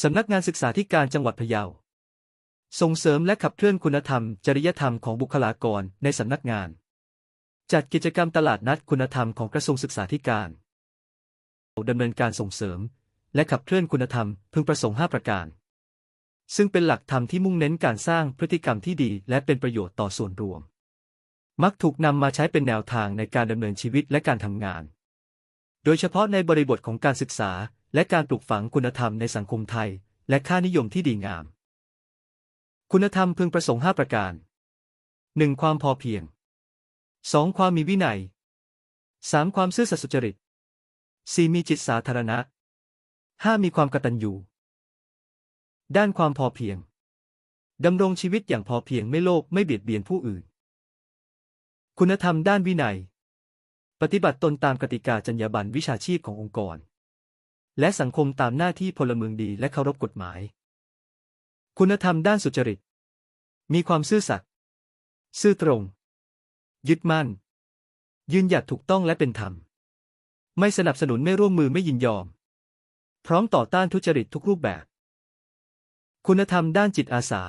สำนักงานศึกษาธิการจังหวัดพะเยา ส่งเสริมและขับเคลื่อนคุณธรรม จริยธรรมของบุคลากรในสำนักงาน จัดกิจกรรมตลาดนัดคุณธรรมของกระทรวงศึกษาธิการดำเนินการส่งเสริม และขับเคลื่อนคุณธรรมพึงประสงค์ 5 ประการ ซึ่งเป็นหลักธรรมที่มุ่งเน้นการสร้างพฤติกรรมที่ดี และเป็นประโยชน์ต่อส่วนรวม มักถูกนำมาใช้เป็นแนวทางในการดำเนินชีวิตและการทำงาน โดยเฉพาะในบริบทของการศึกษา และการปลูกฝังคุณธรรมในสังคมไทย และค่านิยมที่ดีงาม คุณธรรมพึงประสงค์ 5 ประการ 1. ความพอเพียง 2. ความมีวินัย 3. ความซื่อสัตย์สุจริต 4. มีจิตสาธารณะ 5. มีความกตัญญูด้านความพอเพียง ดำรงชีวิตอย่างพอเพียงไม่โลภไม่เบียดเบียนผู้อื่น คุณธรรมด้านวินัย ปฏิบัติตนตามกติกาจรรยาบรรณวิชาชีพขององค์กร และสังคมตามหน้าที่พลเมืองดีและเคารพกฎหมาย คุณธรรมด้านสุจริต มีความซื่อสัตย์ซื่อตรง ยึดมั่น ยืนหยัดถูกต้องและเป็นธรรม ไม่สนับสนุนไม่ร่วมมือไม่ยินยอม พร้อมต่อต้านทุจริตทุกรูปแบบ คุณธรรมด้านจิตอาสา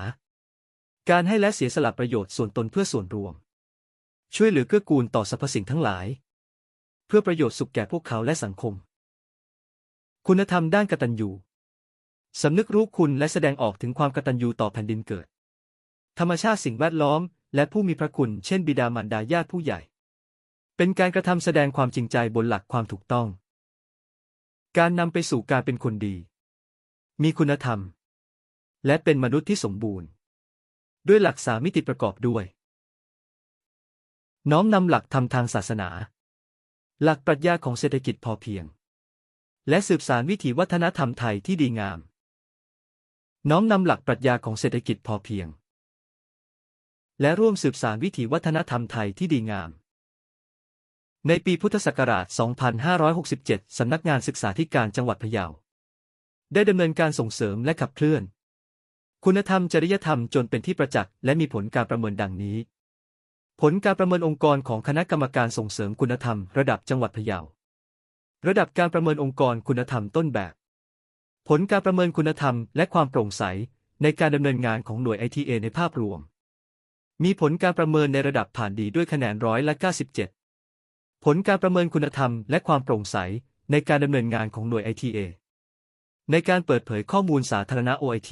การให้และเสียสละประโยชน์ส่วนตนเพื่อส่วนรวม ช่วยเหลือเกื้อกูลต่อสรรพสิ่งทั้งหลาย เพื่อประโยชน์สุขแก่พวกเขาและสังคม คุณธรรมด้านกตัญญูสำนึกรู้คุณและแสดงออกถึงความกตัญญูต่อแผ่นดินเกิด ธรรมชาติสิ่งแวดล้อม และผู้มีพระคุณเช่นบิดามารดาญาติผู้ใหญ่ เป็นการกระทำแสดงความจริงใจบนหลักความถูกต้อง การนำไปสู่การเป็นคนดี มีคุณธรรม และเป็นมนุษย์ที่สมบูรณ์ ด้วยหลักสามมิติประกอบด้วย น้อมนำหลักธรรมทางศาสนา หลักปรัชญาของเศรษฐกิจพอเพียง และสืบสารวิถีวัฒนธรรมไทยที่ดีงาม น้อมนำหลักปรัชญาของเศรษฐกิจพอเพียง และร่วมสืบสารวิถีวัฒนธรรมไทยที่ดีงาม ในปีพุทธศักราช 2567 สำนักงานศึกษาธิการจังหวัดพะเยา ได้ดำเนินการส่งเสริมและขับเคลื่อน คุณธรรมจริยธรรมจนเป็นที่ประจักษ์และมีผลการประเมินดังนี้ ผลการประเมินองค์กรของคณะกรรมการส่งเสริมคุณธรรมระดับจังหวัดพะเยา ระดับการประเมินองค์กรคุณธรรมต้นแบบ ผลการประเมินคุณธรรมและความโปร่งใสในการดำเนินงานของหน่วย ITA ในภาพรวม มีผลการประเมินในระดับผ่านดีด้วยคะแนนร้อยละ 97 ผลการประเมินคุณธรรมและความโปร่งใสในการดำเนินงานของหน่วย ITA ในการเปิดเผยข้อมูลสาธารณะ OIT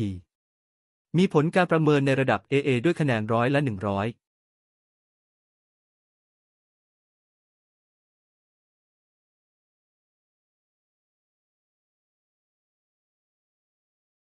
มีผลการประเมินในระดับ AA ด้วยคะแนนร้อยละ 100